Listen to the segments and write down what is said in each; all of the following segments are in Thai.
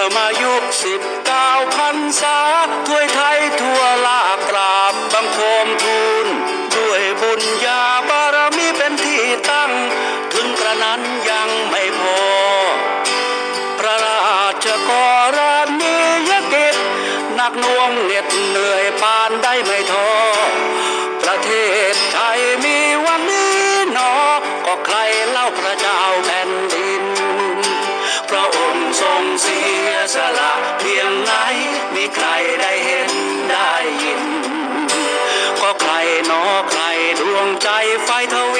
อมายุคสิบเก้าพันษาถ้วยไทยทั่วลากราบบังคมทูลด้วยบุญญาบารมีเป็นที่ตั้ง ถึงกระนั้นยังไม่พอ พระราชกรณียกิจหนักน่วงเหน็ดเหนื่อยปานได้ไม่ท้อประเทศไทยมีวันนี้หนอก็ใครเล่าพระเจ้า สละเพียงไหนมีใครได้เห็นได้ยิน ก็ใครนอใครดวงใจไฟทวี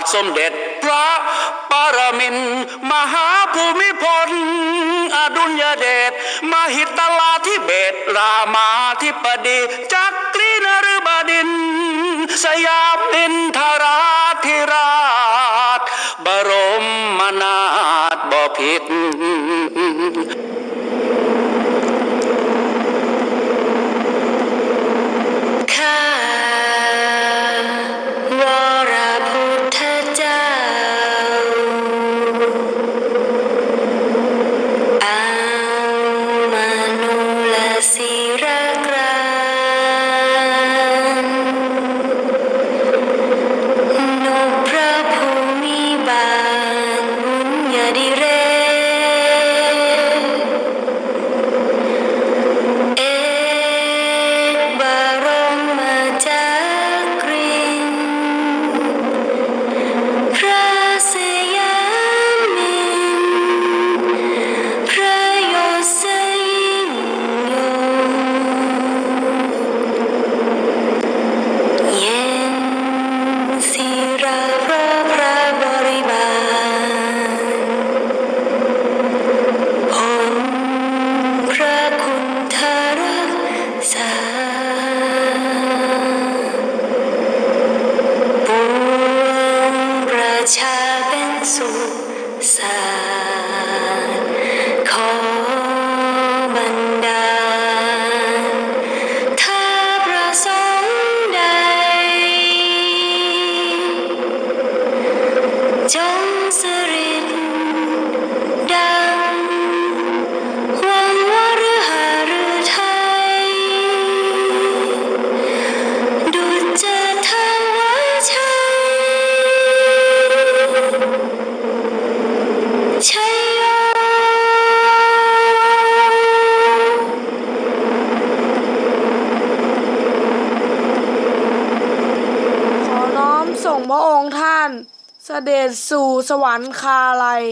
ทสมเด็จพระปรมินมหาภูมิพล อดุลยเดชมหิตลาธิเบศรามาธิปดีจักรีนรบดิน สยามอินทราธิราช บรมนาถบพิตร สานขอบันดาลถ้าประสงค์ใด จงสานเสด็จสู่สวรรคาลัย